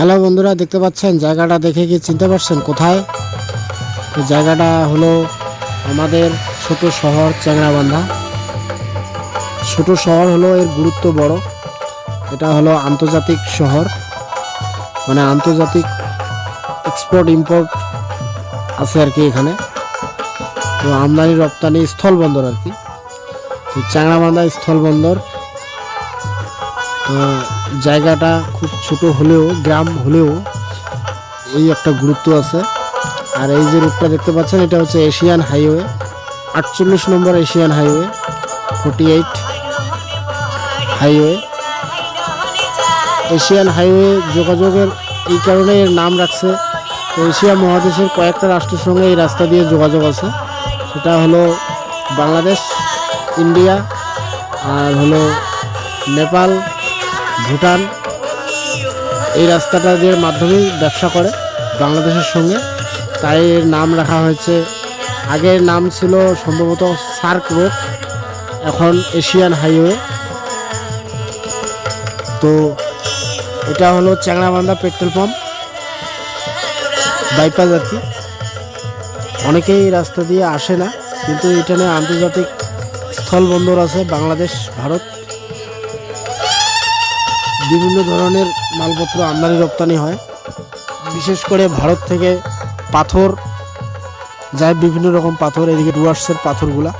Hello বন্ধুরা, দেখতে পাচ্ছেন? জায়গাটা দেখে কি চিনতে পারছেন কোথায়? জায়গাটা হলো আমাদের ছোট শহর চ্যাংরাবান্ধা ছোট শহর হলো এর গুরুত্ব বড়। এটা হলো আন্তর্জাতিক শহর। মানে আন্তর্জাতিক এক্সপোর্ট ইম্পোর্ট আছে আর কি এখানে। তো আমদানি রপ্তানি স্থল বন্দর আর কি। তো চ্যাংরাবান্ধা স্থল বন্দর তো জায়গাটা খুব ছোট হলেও, গ্রাম হলেও এই একটা গুরুত্ব আছে। আর এই যে রুটটা দেখতে পাচ্ছেন, এটা হচ্ছে এশিয়ান হাইওয়ে, আটচল্লিশ নম্বর Asian highway, forty eight highway. Asian highway যোগাযোগের এই কারণে এর নাম রাখছে। এশিয়া মহাদেশের কয়েকটা রাষ্ট্রের সঙ্গে এই রাস্তা দিয়ে যোগাযোগ আছে। সেটা হলো বাংলাদেশ, ইন্ডিয়া, আর হলো নেপাল ভুটান এই রাস্তাটা দিয়ে মাধ্যমেই ব্যবসা করে বাংলাদেশের সঙ্গে। তাই এর নাম রাখা হয়েছে। আগের নাম ছিল সম্ভবত সার্ক রোড, এখন এশিয়ান হাইওয়ে। তো এটা হলো চ্যাংরাবান্ধা পেট্রোল পাম্প, বাইপাস আর কি। অনেকেই রাস্তা দিয়ে আসে না, কিন্তু এখানে আন্তর্জাতিক স্থল বন্দর আছে, বাংলাদেশ, ভারত। বিভিন্ন ধরনের মালপত্র আমদানি রপ্তানি হয়। বিশেষ করে ভারত থেকে পাথর, যায় বিভিন্ন রকম পাথর, এদিকে ডুয়ার্সের পাথরগুলা।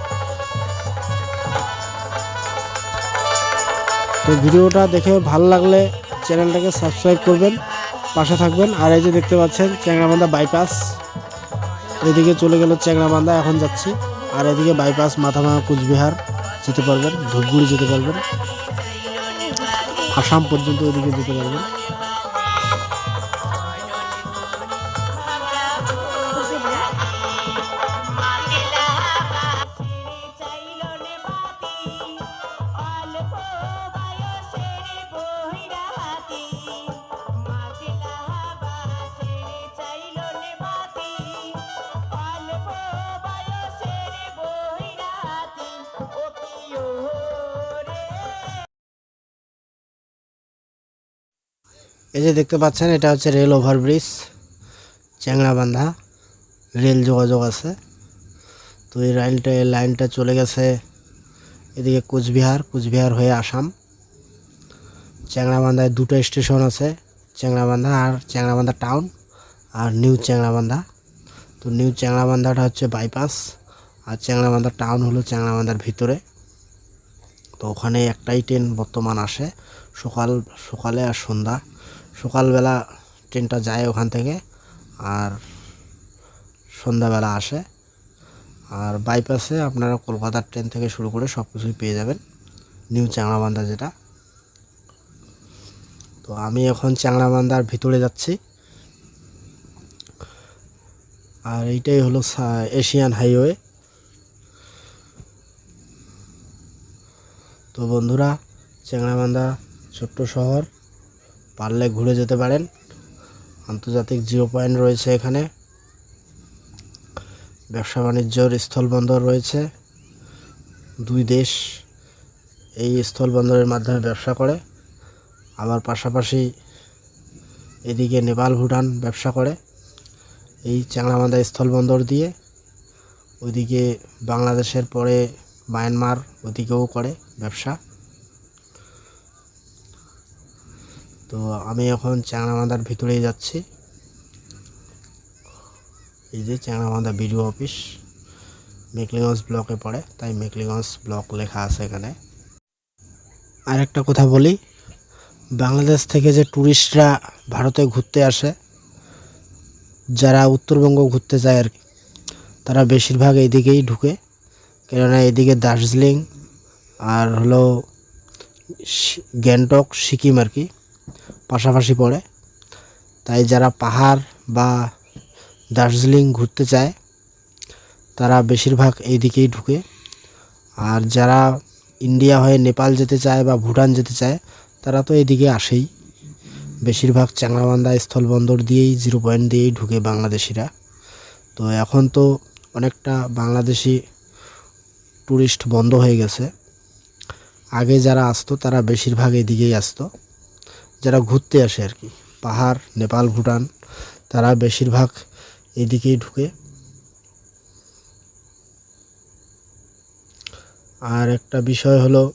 তো ভিডিওটা দেখে ভালো লাগলে চ্যানেলটাকে সাবস্ক্রাইব করবেন, পাশে থাকবেন। আর এই যে দেখতে পাচ্ছেন, চ্যাংরাবান্ধা বাইপাস। এদিকে চলে গেল চ্যাংরাবান্ধা, এখন যাচ্ছি। আর এদিকে বাইপাস, মাথাভাঙা, কুচবিহার যেতে পারবেন, ধূপগুড়ি যেতে পারবেন। আসাম পর্যন্ত ওদিকে যেতে পারবেন। এই যে দেখতে পাচ্ছেন, এটা হচ্ছে রেল ওভারব্রিজ চ্যাংরাবান্ধা রেল যোগাযোগ আছে। তো এই লাইনটা এই লাইনটা চলে গেছে এদিকে কুচবিহার কুচবিহার হয়ে আসাম। চ্যাংরাবান্ধায় দুটো স্টেশন আছে চ্যাংরাবান্ধা আর চ্যাংরাবান্ধা টাউন আর নিউ চ্যাংরাবান্ধা তো নিউ চ্যাংরাবান্ধাটা হচ্ছে বাইপাস আর চ্যাংরাবান্ধা টাউন হলো চ্যাংরাবান্ধার ভিতরে। তো ওখানে একটাই ট্রেন বর্তমান আসে, সকাল, সকালে আর সন্ধ্যা। সকালবেলা ট্রেনটা যায় ওখান থেকে আর সন্ধ্যাবেলা আসে। আর বাইপাসে আপনারা কলকাতার ট্রেন থেকে শুরু করে সব কিছুই পেয়ে যাবেন। নিউ চ্যাংরাবান্ধা যেটা। তো আমি এখন চ্যাংরাবান্ধার ভিতরে যাচ্ছি। আর এইটাই হলো এশিয়ান হাইওয়ে। তো বন্ধুরা চ্যাংরাবান্ধা ছোট্ট শহর। পারলে ঘুরে যেতে পারেন। আন্তর্জাতিক জিরো পয়েন্ট রয়েছে এখানে। ব্যবসা বাণিজ্যর স্থলবন্দর রয়েছে। দুই দেশ এই স্থলবন্দরের মাধ্যমে ব্যবসা করে। আবার পাশাপাশি এদিকে নেপাল, ভুটান ব্যবসা করে। এই চ্যাংরামান্দা স্থলবন্দর দিয়ে ওইদিকে বাংলাদেশের পরে মায়ানমার ওদিকেও করে ব্যবসা। তো আমি এখন চ্যাংরামান্দার ভিতরেই যাচ্ছি। এই যে চ্যাংরামান্দা বিডিও অফিস, মেকলিগঞ্জ ব্লকে পড়ে, তাই মেকলিগঞ্জ ব্লক লেখা আছে এখানে। আর একটা কথা বলি, বাংলাদেশ থেকে যে ট্যুরিস্টরা ভারতে ঘুরতে আসে, যারা উত্তরবঙ্গ ঘুরতে যায় আর তারা বেশিরভাগ এইদিকেই ঢুকে। কেননা এদিকে দার্জিলিং আর হলো গ্যাংটক, সিকিম আর কি। পাশাপাশি পড়ে। তাই যারা পাহাড় বা দার্জিলিং ঘুরতে চায়, তারা বেশিরভাগ এই দিকেই ঢুকে। আর যারা ইন্ডিয়া হয়ে নেপাল যেতে চায় বা ভুটান যেতে চায়, তারা তো এদিকে আসেই। বেশিরভাগ চ্যাংরাবান্ধা স্থলবন্দর দিয়েই, জিরো পয়েন্ট দিয়েই ঢুকে বাংলাদেশিরা। তো এখন তো অনেকটা বাংলাদেশি ট্যুরিস্ট বন্ধ হয়ে গেছে। আগে যারা আসতো, তারা বেশিরভাগ এদিকেই আসতো। ঘুরতে আসে আর কি। পাহাড়, নেপাল, ভুটান, তারা বেশিরভাগ এদিকেই ঢুকে। আর একটা বিষয় হলো,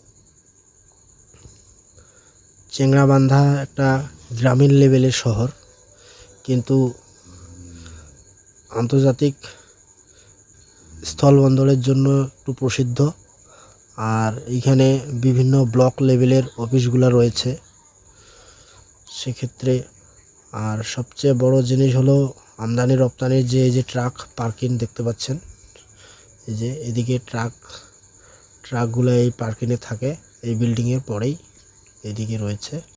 চেংড়াবান্ধা একটা গ্রামীণ লেভেলের শহর, কিন্তু আন্তর্জাতিক স্থলবন্দরের জন্য একটু প্রসিদ্ধ। আর এইখানে বিভিন্ন ব্লক লেভেলের অফিসগুলো রয়েছে। সেক্ষেত্রে আর সবচেয়ে বড় জিনিস হলো আমদানি রপ্তানির যে এই যে ট্রাক পার্কিং দেখতে পাচ্ছেন, এই যে এদিকে ট্রাক, ট্রাকগুলো এই পার্কিংয়ে থাকে, এই বিল্ডিংয়ের পরেই এদিকে রয়েছে।